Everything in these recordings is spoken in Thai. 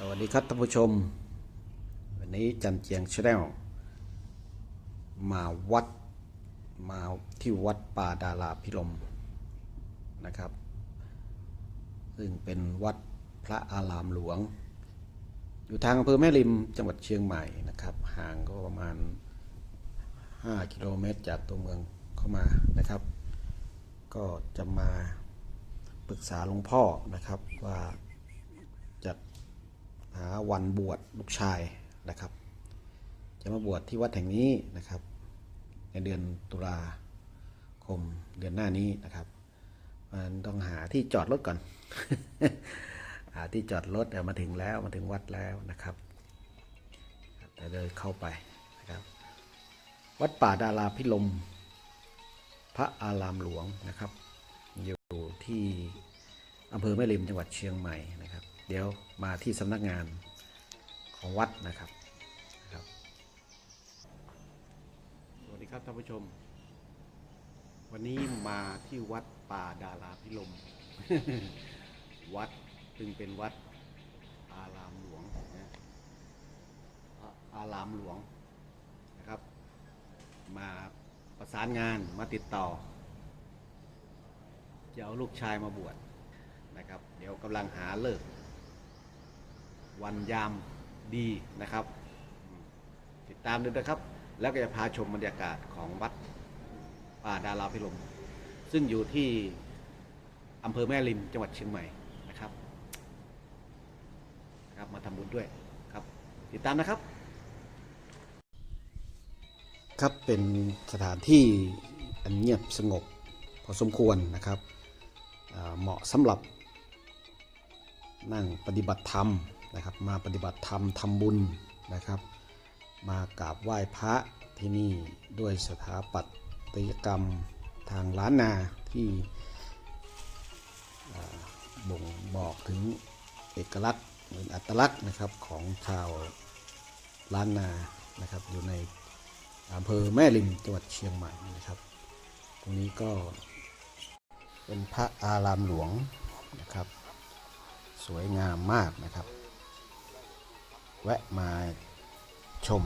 สวัสดีครับท่านผู้ชม วันนี้จันเจียงชาแนลมาวัดมาที่วัดป่าดาราพิรมนะครับ ซึ่งเป็นวัดพระอารามหลวง อยู่ทางอำเภอแม่ริมจังหวัดเชียงใหม่นะครับ ห่างก็ประมาณ 5 กิโลเมตรจากตัวเมืองเข้ามานะครับ ก็จะมาปรึกษาหลวงพ่อนะครับว่า หาวันบวชลูกชายนะครับ จะมาบวชที่วัดแห่งนี้นะครับ ในเดือนตุลาคมเดือนหน้านี้นะครับมันต้องหาที่จอดรถก่อน หาที่จอดรถเดี๋ยวมาถึงแล้วมาถึงวัดแล้วนะครับแต่เดินเข้าไปนะครับ วัดป่าดาราพิลม พระอารามหลวงนะครับ อยู่ที่อำเภอแม่ริมจังหวัดเชียงใหม่นะครับ เดี๋ยวมาที่สำนักงานของวัดนะครับนะครับ สวัสดีครับท่านผู้ชม วันนี้มาที่วัดป่าดาราพิลม วัดซึ่งเป็นวัดอารามหลวงนะอ่าอารามหลวงนะครับ มาประสานงานมาติดต่อ จะเอาลูกชายมาบวชนะครับ เดี๋ยวกำลังหาเลิก วันยามดีนะครับ ติดตามดูนะครับ แล้วก็จะพาชมบรรยากาศของวัดป่าดาราพิลม ซึ่งอยู่ที่อำเภอแม่ริมจังหวัดเชียงใหม่นะครับครับมาทำบุญด้วยครับ ติดตามนะครับ ครับเป็นสถานที่อันเงียบสงบพอสมควรนะครับเหมาะสำหรับนั่งปฏิบัติธรรม นะครับ มาปฏิบัติธรรมทำบุญนะครับ มากราบไหว้พระที่นี่ด้วยสถาปัตยกรรมทางล้านนาที่บ่งบอกถึงเอกลักษณ์หรืออัตลักษณ์นะครับของชาวล้านนานะครับอยู่ในอำเภอแม่ริมจังหวัดเชียงใหม่นะครับ ตรงนี้ก็เป็นพระอารามหลวงนะครับ สวยงามมากนะครับ แวะมาชม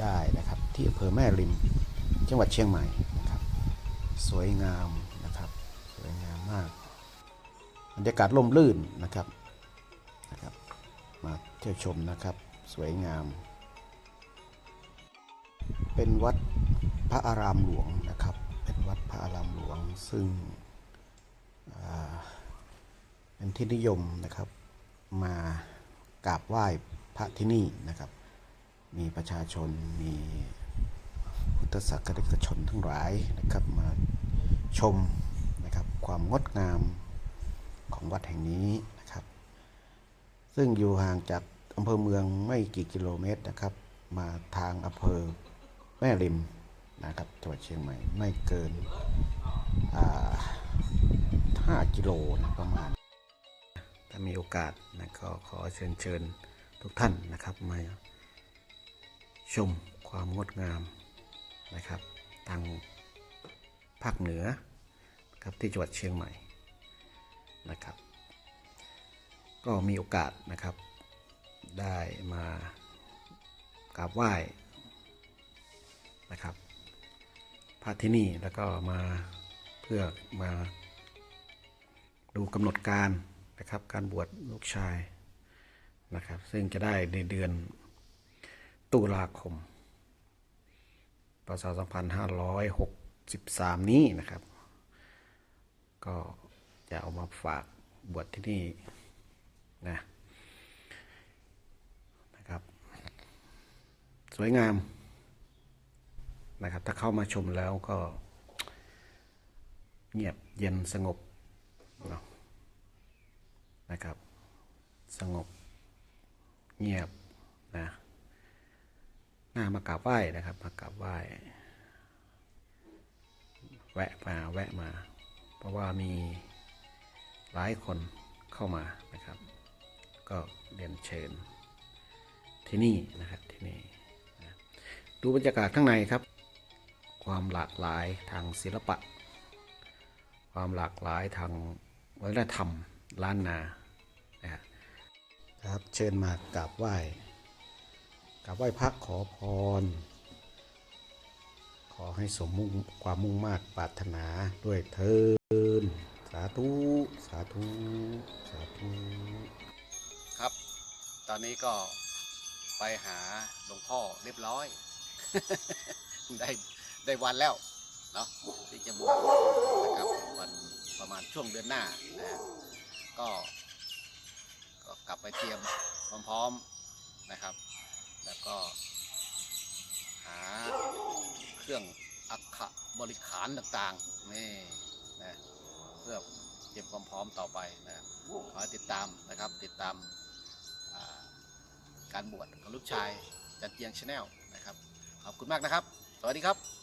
ได้นะครับ ที่อำเภอแม่ริมจังหวัดเชียงใหม่นะครับ สวยงามนะครับ สวยงามมากบรรยากาศร่มรื่นนะครับนะครับ มาเที่ยวชมนะครับ สวยงาม เป็นวัดพระอารามหลวงนะครับ เป็นวัดพระอารามหลวงซึ่งเป็นที่นิยมนะครับมา กราบไหว้พระที่นี่นะครับ มีประชาชนมีพุทธศาสนิกชนทั้งหลายนะครับมาชมนะครับความงดงามของวัดแห่งนี้นะครับ ซึ่งอยู่ห่างจากอำเภอเมืองไม่กี่กิโลเมตรนะครับ มาทางอำเภอแม่ริมนะครับจังหวัดเชียงใหม่ไม่เกิน 5 กิโลนะประมาณ ถ้ามีโอกาสนะก็ขอเชิญเชิญทุกท่านนะครับมาชมความงดงามนะครับ ทางภาคเหนือครับที่จังหวัดเชียงใหม่นะครับ ก็มีโอกาสนะครับ ได้มากราบไหว้นะครับพระที่นี่แล้วก็มาเพื่อมาดูกำหนดการ นะครับ การบวชลูกชายนะครับ ซึ่งจะได้ในเดือนตุลาคมพศ2563 นี้นะครับ ก็จะเอามาฝากบวชที่นี่นะนะครับ สวยงามนะครับ ถ้าเข้ามาชมแล้วก็เงียบเย็นสงบเนาะ นะครับ สงบ เงียบนะน่ามากราบไหว้นะครับ มากราบไหว้ แวะมาแวะมา เพราะว่ามีหลายคนเข้ามานะครับ ก็เรียนเชิญที่นี่นะครับที่นี่นะดูบรรยากาศข้างในครับ ความหลากหลายทางศิลปะ ความหลากหลายทางวัฒนธรรมล้านนา ครับ เชิญมากราบไหว้กราบไหว้พระขอพร ขอให้สมมุ่งความมุ่งมากปรารถนาด้วยเทินสาธุ สาธุ สาธุ ครับ ตอนนี้ก็ไปหาหลวงพ่อเรียบร้อย ได้ได้วันแล้วเนาะที่จะบวชนะครับวันประมาณช่วงเดือนหน้านะก็ ลับไปเตรียมพร้อมๆนะครับ แล้วก็หาเครื่องอักขะบริขารต่างๆนี่นะเพื่อเตรียมความพร้อมต่อไปนะครับขอติดตามนะครับติดตามาการบวชของลูกชายจันเจียงชาแนลนะครับขอบคุณมากนะครับ สวัสดีครับ